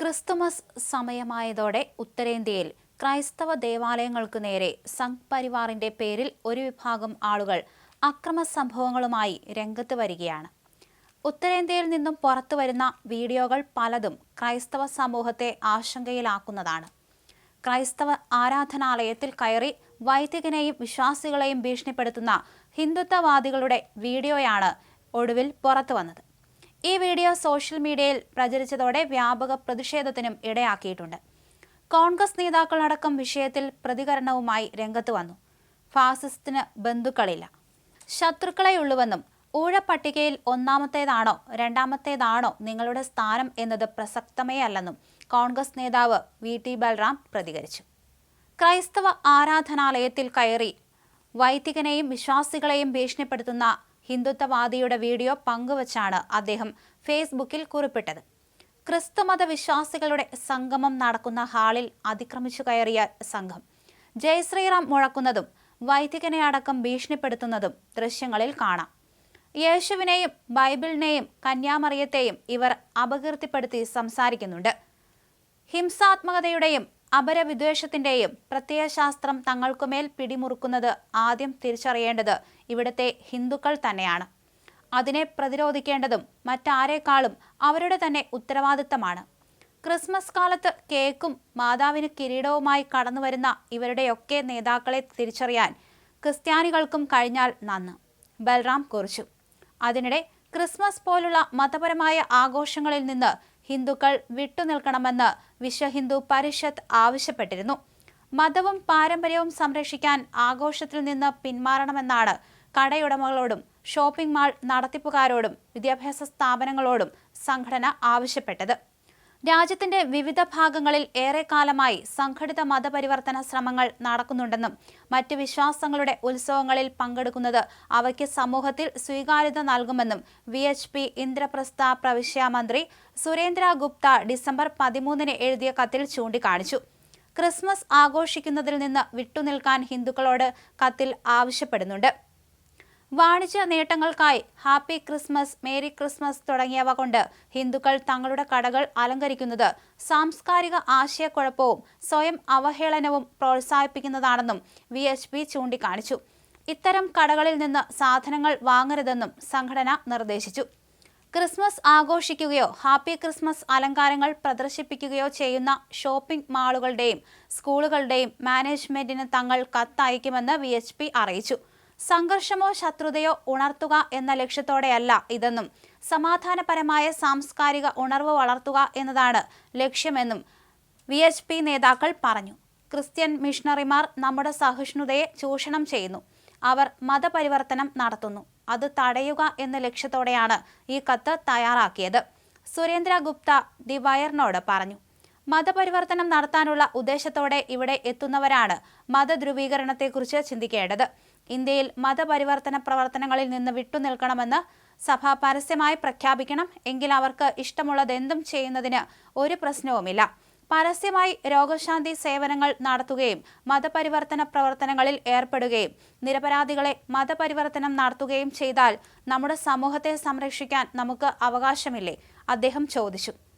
Christmas സമയമായതോടെ ഉത്തരേന്ത്യയിൽ ക്രൈസ്തവ ദേവാലയങ്ങൾക്ക് നേരെ സംഘ് പരിവാറിന്റെ പേരിൽ ഒരു വിഭാഗം ആളുകൾ അക്രമ സംഭവങ്ങളുമായി രംഗത്ത് വരികയാണ്. ഉത്തരേന്ത്യയിൽ നിന്നും പുറത്തു വരുന്ന വീഡിയോകൾ പലതും ക്രൈസ്തവ സമൂഹത്തെ ആശങ്കയിലാക്കുന്നതാണ്. ക്രൈസ്തവ ആരാധനാലയത്തിൽ കയറി വൈദികനെയും വിശ്വാസികളെയും ഭീഷണിപ്പെടുത്തുന്ന ഹിന്ദുത്വവാദികളുടെ വീഡിയോയാണ് ഒടുവിൽ പുറത്തു വന്നത്. ഈ വീഡിയോ സോഷ്യൽ മീഡിയയിൽ പ്രചരിച്ചതോടെ വ്യാപക പ്രതിഷേധത്തിനും ഇടയാക്കിയിട്ടുണ്ട്. കോൺഗ്രസ് നേതാക്കളടക്കം വിഷയത്തിൽ പ്രതികരണവുമായി രംഗത്ത് വന്നു. ഫാസിസ്റ്റിന് ബന്ധുക്കളില്ല. ശത്രുക്കളെയുള്ളുവെന്നും ഊഴപ്പട്ടികയിൽ ഒന്നാമത്തേതാണോ രണ്ടാമത്തേതാണോ നിങ്ങളുടെ സ്ഥാനം എന്നത് പ്രസക്തമേ അല്ലെന്നും കോൺഗ്രസ് നേതാവ് വി ടി ബൽറാം പ്രതികരിച്ചു. ക്രൈസ്തവ ആരാധനാലയത്തിൽ കയറി വൈദികനെയും വിശ്വാസികളെയും ഭീഷണിപ്പെടുത്തുന്ന ഹിന്ദുത്വവാദിയുടെ വീഡിയോ പങ്കുവച്ചാണ് അദ്ദേഹം ഫേസ്ബുക്കിൽ കുറിപ്പിട്ടത്. ക്രിസ്തുമത വിശ്വാസികളുടെ സംഗമം നടക്കുന്ന ഹാളിൽ അതിക്രമിച്ചു കയറിയ സംഘം. ജയശ്രീറാം മുഴക്കുന്നതും വൈദികനെ അടക്കം ഭീഷണിപ്പെടുത്തുന്നതും ദൃശ്യങ്ങളിൽ കാണാം. യേശുവിനെയും ബൈബിളിനെയും കന്യാമറിയത്തെയും ഇവർ അപകീർത്തിപ്പെടുത്തി സംസാരിക്കുന്നുണ്ട്. ഹിംസാത്മകതയുടെയും അപരവിദ്വേഷത്തിന്റെയും പ്രത്യയശാസ്ത്രം തങ്ങൾക്കുമേൽ പിടിമുറുക്കുന്നത് ആദ്യം തിരിച്ചറിയേണ്ടത് ഇവിടുത്തെ ഹിന്ദുക്കൾ തന്നെയാണ്. അതിനെ പ്രതിരോധിക്കേണ്ടതും മറ്റാരേക്കാളും അവരുടെ തന്നെ ഉത്തരവാദിത്തമാണ്. ക്രിസ്മസ് കാലത്ത് കേക്കും മാതാവിന് കിരീടവുമായി കടന്നുവരുന്ന ഇവരുടെയൊക്കെ നേതാക്കളെ തിരിച്ചറിയാൻ ക്രിസ്ത്യാനികൾക്കും കഴിഞ്ഞാൽ നന്ന്. ബൽറാം കുറിച്ചു. അതിനിടെ ക്രിസ്മസ് പോലുള്ള മതപരമായ ആഘോഷങ്ങളിൽ നിന്ന് ഹിന്ദുക്കൾ വിട്ടുനിൽക്കണമെന്ന് വിശ്വഹിന്ദു പരിഷത്ത് ആവശ്യപ്പെട്ടിരുന്നു. മതവും പാരമ്പര്യവും സംരക്ഷിക്കാൻ ആഘോഷത്തിൽ നിന്ന് പിന്മാറണമെന്നാണ് കടയുടമകളോടും ഷോപ്പിംഗ് മാൾ നടത്തിപ്പുകാരോടും വിദ്യാഭ്യാസ സ്ഥാപനങ്ങളോടും സംഘടന ആവശ്യപ്പെട്ടത്. രാജ്യത്തിന്റെ വിവിധ ഭാഗങ്ങളിൽ ഏറെക്കാലമായി സംഘടിത മതപരിവർത്തന ശ്രമങ്ങൾ നടക്കുന്നുണ്ടെന്നും മറ്റ് വിശ്വാസങ്ങളുടെ ഉത്സവങ്ങളിൽ പങ്കെടുക്കുന്നത് അവയ്ക്ക് സമൂഹത്തിൽ സ്വീകാര്യത നൽകുമെന്നും വി എച്ച് പി ഇന്ദ്രപ്രസ്ഥ പ്രവിശ്യ മന്ത്രി സുരേന്ദ്ര ഗുപ്ത ഡിസംബർ പതിമൂന്നിന് എഴുതിയ കത്തിൽ ചൂണ്ടിക്കാണിച്ചു. ക്രിസ്മസ് ആഘോഷിക്കുന്നതിൽ നിന്ന് വിട്ടുനിൽക്കാൻ ഹിന്ദുക്കളോട് കത്തിൽ ആവശ്യപ്പെടുന്നുണ്ട്. വാണിജ്യ നേട്ടങ്ങൾക്കായി ഹാപ്പി ക്രിസ്മസ് മേരി ക്രിസ്മസ് തുടങ്ങിയവ കൊണ്ട് ഹിന്ദുക്കൾ തങ്ങളുടെ കടകൾ അലങ്കരിക്കുന്നത് സാംസ്കാരിക ആശയക്കുഴപ്പവും സ്വയം അവഹേളനവും പ്രോത്സാഹിപ്പിക്കുന്നതാണെന്നും വി എച്ച് പി ചൂണ്ടിക്കാണിച്ചു. ഇത്തരം കടകളിൽ നിന്ന് സാധനങ്ങൾ വാങ്ങരുതെന്നും സംഘടന നിർദ്ദേശിച്ചു. ക്രിസ്മസ് ആഘോഷിക്കുകയോ ഹാപ്പി ക്രിസ്മസ് അലങ്കാരങ്ങൾ പ്രദർശിപ്പിക്കുകയോ ചെയ്യുന്ന ഷോപ്പിംഗ് മാളുകളുടെയും സ്കൂളുകളുടെയും മാനേജ്മെന്റിന് തങ്ങൾ കത്തയക്കുമെന്ന് വി അറിയിച്ചു. സംഘർഷമോ ശത്രുതയോ ഉണർത്തുക എന്ന ലക്ഷ്യത്തോടെയല്ല ഇതെന്നും സമാധാനപരമായ സാംസ്കാരിക ഉണർവ് വളർത്തുക എന്നതാണ് ലക്ഷ്യമെന്നും വി എച്ച് പി നേതാക്കൾ പറഞ്ഞു. ക്രിസ്ത്യൻ മിഷണറിമാർ നമ്മുടെ സഹിഷ്ണുതയെ ചൂഷണം ചെയ്യുന്നു. അവർ മതപരിവർത്തനം നടത്തുന്നു. അത് തടയുക എന്ന ലക്ഷ്യത്തോടെയാണ് ഈ കത്ത് തയ്യാറാക്കിയത്. സുരേന്ദ്ര ഗുപ്ത ദി വയറിനോട് പറഞ്ഞു. മതപരിവർത്തനം നടത്താനുള്ള ഉദ്ദേശത്തോടെ ഇവിടെ എത്തുന്നവരാണ് മതധ്രുവീകരണത്തെക്കുറിച്ച് ചിന്തിക്കേണ്ടത്. ഇന്ത്യയിൽ മതപരിവർത്തന പ്രവർത്തനങ്ങളിൽ നിന്ന് വിട്ടുനിൽക്കണമെന്ന് സഭ പരസ്യമായി പ്രഖ്യാപിക്കണം. എങ്കിൽ അവർക്ക് ഇഷ്ടമുള്ളതെന്തും ചെയ്യുന്നതിന് ഒരു പ്രശ്നവുമില്ല. പരസ്യമായി രോഗശാന്തി സേവനങ്ങൾ നടത്തുകയും മതപരിവർത്തന പ്രവർത്തനങ്ങളിൽ ഏർപ്പെടുകയും നിരപരാധികളെ മതപരിവർത്തനം നടത്തുകയും ചെയ്താൽ നമ്മുടെ സമൂഹത്തെ സംരക്ഷിക്കാൻ നമുക്ക് അവകാശമില്ലേ? അദ്ദേഹം ചോദിച്ചു.